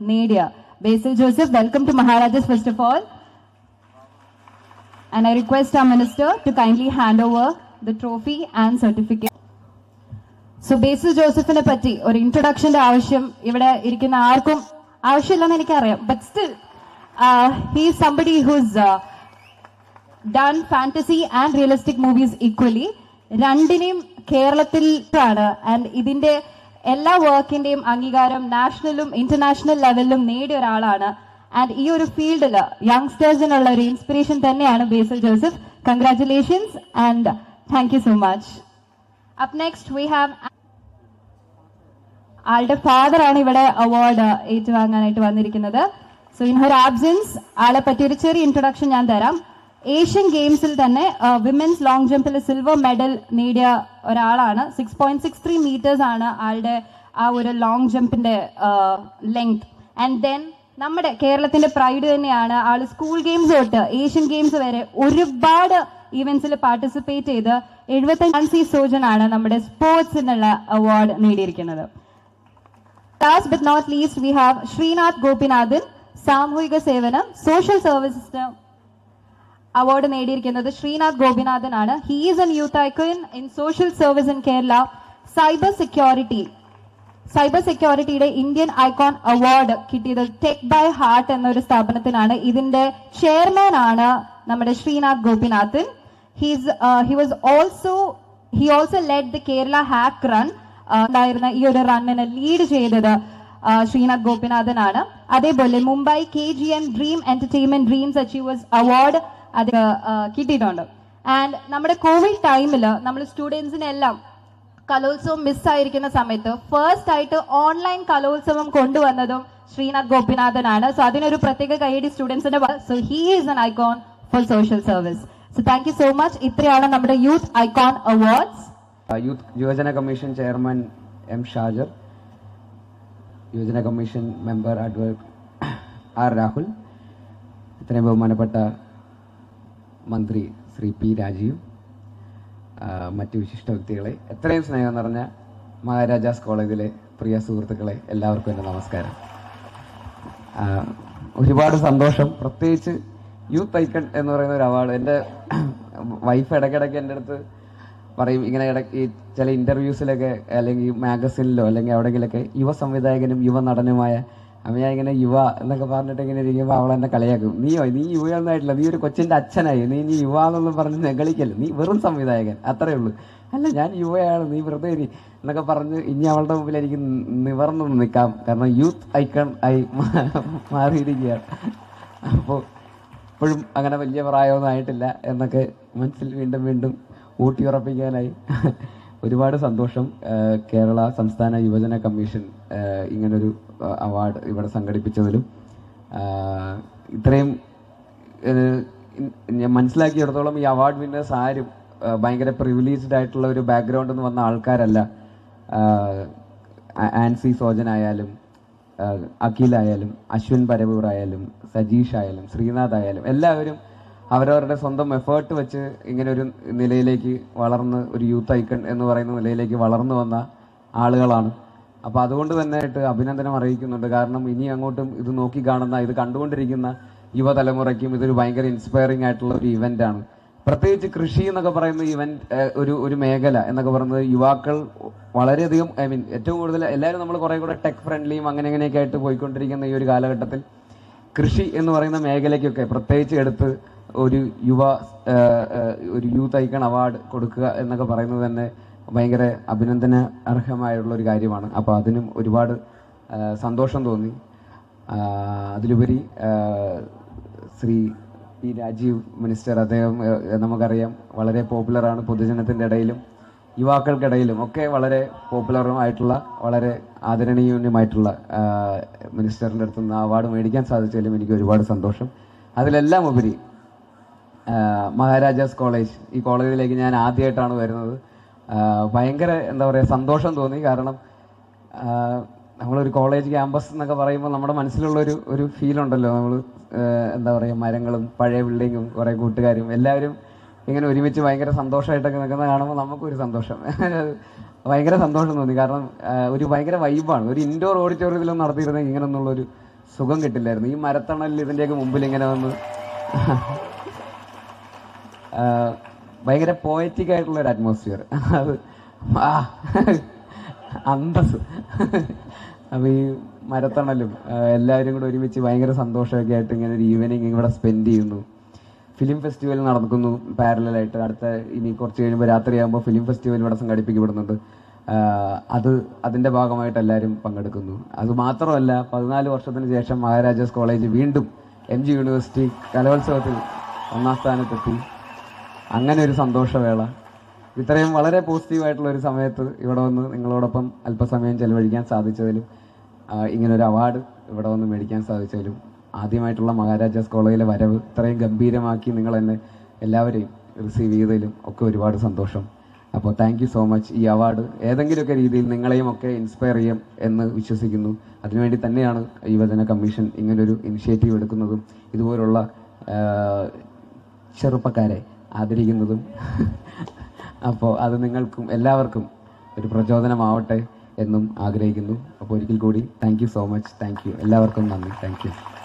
നേടിയ Basil Joseph, welcome to Maharajas first of all. and I request our minister to kindly hand over the trophy and certificate. So Basil ജോസഫിനെ പറ്റി ഒരു ഇൻട്രൊഡക്ഷന്റെ ആവശ്യം ഇവിടെ ഇരിക്കുന്ന ആർക്കും ആവശ്യമില്ലെന്ന് എനിക്കറിയാം but still he somebody who's done fantasy and realistic movies equally രണ്ടിനെയും കേരളത്തിലാണ് ആൻഡ് ഇതിന്റെ എല്ലാ വർക്കിന്റെയും അംഗീകാരം നാഷണലും ഇന്റർനാഷണൽ ലെവലിലും നേടിയ ഒരാളാണ്. ആൻഡ് ഈ ഒരു ഫീൽഡിൽ യങ്സ്റ്റേഴ്സിനുള്ള ഒരു ഇൻസ്പിറേഷൻ തന്നെയാണ് Basil Joseph. Congratulations and thank you so much up next we have ആളുടെ ഫാദർ ആണ് ഇവിടെ അവാർഡ് ഏറ്റുവാങ്ങാനായിട്ട് വന്നിരിക്കുന്നത്. സോ ഇൻ ഹർ ആബ്സെൻസ് ആളെ പറ്റി ഒരു ചെറിയ ഇൻട്രൊഡക്ഷൻ ഞാൻ തരാം. ഏഷ്യൻ ഗെയിംസിൽ തന്നെ വിമൻസ് ലോങ് ജമ്പിൽ സിൽവർ മെഡൽ നേടിയ ഒരാളാണ്. Six point six three metres ആണ് ആളുടെ ആ ഒരു ലോങ് ജമ്പിന്റെ ലെങ്ത് ആൻഡ് ദെൻ നമ്മുടെ കേരളത്തിന്റെ പ്രൈഡ് തന്നെയാണ് ആൾ സ്കൂൾ ഗെയിംസ് തൊട്ട് ഏഷ്യൻ ഗെയിംസ് വരെ ഒരുപാട് ഇവന്റ്സിൽ പാർട്ടിസിപ്പേറ്റ് ചെയ്ത് എഴുപത്തഞ്ച് സോജൻ ആണ് നമ്മുടെ സ്പോർട്സിനുള്ള അവാർഡ് നേടിയിരിക്കുന്നത്. Last but not least we have Sreenath Gopinathan സാമൂഹിക സേവനം സോഷ്യൽ സർവീസസ് അവാർഡ് നേടിയിരിക്കുന്നത് ശ്രീനാഥ് ഗോപിനാഥൻ ആണ് he is an youth icon in social service in Kerala cyber security cyber സെക്യൂരിറ്റിയുടെ Indian icon award കിട്ടിയത് ടെക് ബൈ ഹാർട്ട് എന്നൊരു സ്ഥാപനത്തിനാണ്. ഇതിന്റെ chairman ആണ് നമ്മുടെ Sreenath Gopinathan. He's he was also he also led the Kerala hack run ഉണ്ടായിരുന്ന ഈ ഒരു റണ്ണിനെ ലീഡ് ചെയ്തത് ശ്രീനാഥ് ശ്രീനാഥ് ഗോപിനാഥനാണ്. അതേപോലെ Mumbai K G M dream entertainment dreams achievers award അത് കിട്ടിയിട്ടുണ്ട്. ആൻഡ് നമ്മുടെ കോവിഡ് ടൈമിൽ നമ്മൾ സ്റ്റുഡൻസിനെല്ലാം കലോത്സവം മിസ്സായിരിക്കുന്ന സമയത്ത് ഫസ്റ്റ് ആയിട്ട് ഓൺലൈൻ കലോത്സവം കൊണ്ടുവന്നതും ശ്രീനാഥ് ഗോപിനാഥനാണ്. സോ അതിനൊരു പ്രത്യേക കൈയടി സ്റ്റുഡൻസിന്റെ so he is an icon for social service so thank you so much ഇത്രയാണ് നമ്മുടെ യൂത്ത് ഐക്കോൺ അവാർഡ്സ് യൂത്ത് യുവജന കമ്മീഷൻ ചെയർമാൻ എം ഷാജർ യുവജന commission member advocate R Rahul ഇത്രയും ബഹുമാനപ്പെട്ട മന്ത്രി ശ്രീ പി രാജീവ് മറ്റ് വിശിഷ്ട വ്യക്തികളെ എത്രയും സ്നേഹം നിറഞ്ഞ മഹാരാജാസ് കോളേജിലെ പ്രിയ സുഹൃത്തുക്കളെ എല്ലാവർക്കും എന്റെ നമസ്കാരം. ഒരുപാട് സന്തോഷം. പ്രത്യേകിച്ച് യൂത്ത് ഐക്കൺ എന്ന് പറയുന്ന ഒരു അവാർഡ് എന്റെ വൈഫ് ഇടയ്ക്കിടയ്ക്ക് എന്റെ അടുത്ത് പറയും. ഇങ്ങനെ ഇടയ്ക്ക് ചില ഇന്റർവ്യൂസിലൊക്കെ അല്ലെങ്കിൽ മാഗസിനിലോ അല്ലെങ്കിൽ എവിടെയെങ്കിലൊക്കെ യുവ സംവിധായകനും യുവ നടനുമായ അമ്മ ഞാൻ ഇങ്ങനെ യുവ എന്നൊക്കെ പറഞ്ഞിട്ട് ഇങ്ങനെ ഇരിക്കുമ്പോൾ അവൾ എന്നെ കളിയാക്കും. നീയോ നീ യുവയൊന്നായിട്ടില്ല നീ ഒരു കൊച്ചിന്റെ അച്ഛനായി നീ നീ യുവ എന്നൊന്നും പറഞ്ഞ് നെകളിക്കല്ല? നീ വെറും സംവിധായകൻ അത്രേ ഉള്ളൂ. അല്ല ഞാൻ യുവയാണ് നീ വെറുതെ ഇരി എന്നൊക്കെ പറഞ്ഞ് ഇനി അവളുടെ മുമ്പിൽ എനിക്ക് നിവർന്നു നിൽക്കാം. കാരണം യൂത്ത് ഐക്കൺ ആയി മാറിയിരിക്കുകയാണ്. അപ്പോൾ ഇപ്പോഴും അങ്ങനെ വലിയ പ്രായമൊന്നും ആയിട്ടില്ല എന്നൊക്കെ മനസ്സിൽ വീണ്ടും വീണ്ടും ഊട്ടിയുറപ്പിക്കാനായി ഒരുപാട് സന്തോഷം കേരള സംസ്ഥാന യുവജന കമ്മീഷൻ ഇങ്ങനൊരു അവാർഡ് ഇവിടെ സംഘടിപ്പിച്ചതിലും ഇത്രയും ഞാൻ മനസ്സിലാക്കിയിടത്തോളം ഈ അവാർഡ് വിന്നേഴ്സ് ആരും ഭയങ്കര പ്രിവിലേജ്ഡ് ആയിട്ടുള്ള ഒരു ബാക്ക്ഗ്രൗണ്ടിൽ നിന്ന് വന്ന ആൾക്കാരല്ല. ആൻസി സോജൻ ആയാലും അഖിലായാലും അശ്വിൻ പരവൂർ ആയാലും സജീഷ് ആയാലും ശ്രീനാഥ് ആയാലും എല്ലാവരും അവരവരുടെ സ്വന്തം എഫേർട്ട് വെച്ച് ഇങ്ങനെ ഒരു നിലയിലേക്ക് വളർന്ന് ഒരു യൂത്ത് ഐക്കൺ എന്ന് പറയുന്ന നിലയിലേക്ക് വളർന്നു വന്ന ആളുകളാണ്. അപ്പോൾ അതുകൊണ്ട് തന്നെ ആയിട്ട് അഭിനന്ദനം അറിയിക്കുന്നുണ്ട്. കാരണം ഇനി അങ്ങോട്ടും ഇത് നോക്കി കാണുന്ന ഇത് കണ്ടുകൊണ്ടിരിക്കുന്ന യുവതലമുറയ്ക്കും ഇതൊരു ഭയങ്കര ഇൻസ്പയറിംഗ് ആയിട്ടുള്ള ഒരു ഇവന്റ് ആണ്. പ്രത്യേകിച്ച് കൃഷി എന്നൊക്കെ പറയുന്ന ഇവന്റ് ഒരു ഒരു മേഖല എന്നൊക്കെ പറയുന്നത് യുവാക്കൾ വളരെയധികം ഐ മീൻ ഏറ്റവും കൂടുതൽ എല്ലാവരും നമ്മൾ കുറെ കൂടെ ടെക് ഫ്രണ്ട്ലിയും അങ്ങനെ അങ്ങനെയൊക്കെ ആയിട്ട് പോയിക്കൊണ്ടിരിക്കുന്ന ഈ ഒരു കാലഘട്ടത്തിൽ കൃഷി എന്ന് പറയുന്ന മേഖലയ്ക്കൊക്കെ പ്രത്യേകിച്ച് എടുത്ത് ഒരു യുവ ഒരു യൂത്ത് ഐക്കൺ അവാർഡ് കൊടുക്കുക എന്നൊക്കെ പറയുന്നത് തന്നെ ഭയങ്കര അഭിനന്ദന അർഹമായുള്ള ഒരു കാര്യമാണ്. അപ്പോൾ അതിനും ഒരുപാട് സന്തോഷം തോന്നി. അതിലുപരി ശ്രീ പി രാജീവ് മിനിസ്റ്റർ അദ്ദേഹം നമുക്കറിയാം വളരെ പോപ്പുലറാണ് പൊതുജനത്തിന്റെ ഇടയിലും യുവാക്കൾക്കിടയിലും ഒക്കെ വളരെ പോപ്പുലറുമായിട്ടുള്ള വളരെ ആദരണീയമായിട്ടുള്ള മിനിസ്റ്ററിന്റെ അടുത്ത് നിന്ന് അവാർഡ് മേടിക്കാൻ സാധിച്ചതിലും എനിക്ക് ഒരുപാട് സന്തോഷം. അതിലെല്ലാം ഉപരി മഹാരാജാസ് കോളേജ് ഈ കോളേജിലേക്ക് ഞാൻ ആദ്യമായിട്ടാണ് വരുന്നത്. ഭയങ്കര എന്താ പറയുക സന്തോഷം തോന്നി. കാരണം നമ്മളൊരു കോളേജ് ക്യാമ്പസ് എന്നൊക്കെ പറയുമ്പോൾ നമ്മുടെ മനസ്സിലുള്ള ഒരു ഒരു ഫീൽ ഉണ്ടല്ലോ നമ്മൾ എന്താ പറയുക മരങ്ങളും പഴയ ബിൽഡിങ്ങും കുറേ കൂട്ടുകാരും എല്ലാവരും ഇങ്ങനെ ഒരുമിച്ച് ഭയങ്കര സന്തോഷമായിട്ടൊക്കെ നിൽക്കുന്നത് കാണുമ്പോൾ നമുക്കൊരു സന്തോഷം. ഭയങ്കര സന്തോഷം തോന്നി. കാരണം ഒരു ഭയങ്കര വൈബാണ് ഒരു ഇൻഡോർ ഓഡിറ്റോറിയത്തിലൊന്നും നടത്തിയിരുന്നെങ്കിൽ ഇങ്ങനെയൊന്നുള്ളൊരു സുഖം കിട്ടില്ലായിരുന്നു. ഈ മരത്തണലിൽ ഇതിന്റെയൊക്കെ മുമ്പിൽ ഇങ്ങനെ വന്ന് ഭയങ്കര പോയറ്റിക് ആയിട്ടുള്ള ഒരു അറ്റ്മോസ്ഫിയർ അത് അന്തസ് അപ്പൊ ഈ മരത്തണലും എല്ലാവരും കൂടെ ഒരുമിച്ച് ഭയങ്കര സന്തോഷമൊക്കെ ആയിട്ട് ഇങ്ങനെ ഒരു ഈവനിങ് ഇവിടെ സ്പെൻഡ് ചെയ്യുന്നു. ഫിലിം ഫെസ്റ്റിവൽ നടക്കുന്നു പാരലായിട്ട് അടുത്ത ഇനി കുറച്ച് കഴിയുമ്പോൾ രാത്രിയാകുമ്പോൾ ഫിലിം ഫെസ്റ്റിവൽ ഇവിടെ സംഘടിപ്പിക്കപ്പെടുന്നുണ്ട്. അത് അതിന്റെ ഭാഗമായിട്ട് എല്ലാവരും പങ്കെടുക്കുന്നു. അത് മാത്രമല്ല പതിനാല് വർഷത്തിന് ശേഷം മഹാരാജാസ് കോളേജ് വീണ്ടും എം ജി യൂണിവേഴ്സിറ്റി കലോത്സവത്തിൽ ഒന്നാം സ്ഥാനത്തെത്തി. അങ്ങനെ ഒരു സന്തോഷവേള. ഇത്രയും വളരെ പോസിറ്റീവായിട്ടുള്ള ഒരു സമയത്ത് ഇവിടെ വന്ന് നിങ്ങളോടൊപ്പം അല്പസമയം ചെലവഴിക്കാൻ സാധിച്ചതിലും ഇങ്ങനെ ഇങ്ങനൊരു അവാർഡ് ഇവിടെ വന്ന് മേടിക്കാൻ സാധിച്ചതിലും ആദ്യമായിട്ടുള്ള മഹാരാജാസ് കോളേജിലെ വരവ് ഇത്രയും ഗംഭീരമാക്കി നിങ്ങൾ എന്നെ എല്ലാവരെയും റിസീവ് ചെയ്തതിലും ഒക്കെ ഒരുപാട് സന്തോഷം. അപ്പോൾ താങ്ക് യു സോ മച്ച് ഈ അവാർഡ് ഏതെങ്കിലുമൊക്കെ രീതിയിൽ നിങ്ങളെയും ഒക്കെ ഇൻസ്പയർ ചെയ്യും എന്ന് വിശ്വസിക്കുന്നു. അതിനുവേണ്ടി തന്നെയാണ് യുവജന കമ്മീഷൻ ഇങ്ങനൊരു ഇനിഷ്യേറ്റീവ് എടുക്കുന്നതും ഇതുപോലുള്ള ചെറുപ്പക്കാരെ ആദരിക്കുന്നതും. അപ്പോൾ അത് നിങ്ങൾക്കും എല്ലാവർക്കും ഒരു പ്രചോദനമാവട്ടെ എന്നും ആഗ്രഹിക്കുന്നു. അപ്പോൾ ഒരിക്കൽ കൂടി താങ്ക് സോ മച്ച് താങ്ക് എല്ലാവർക്കും നന്ദി. താങ്ക്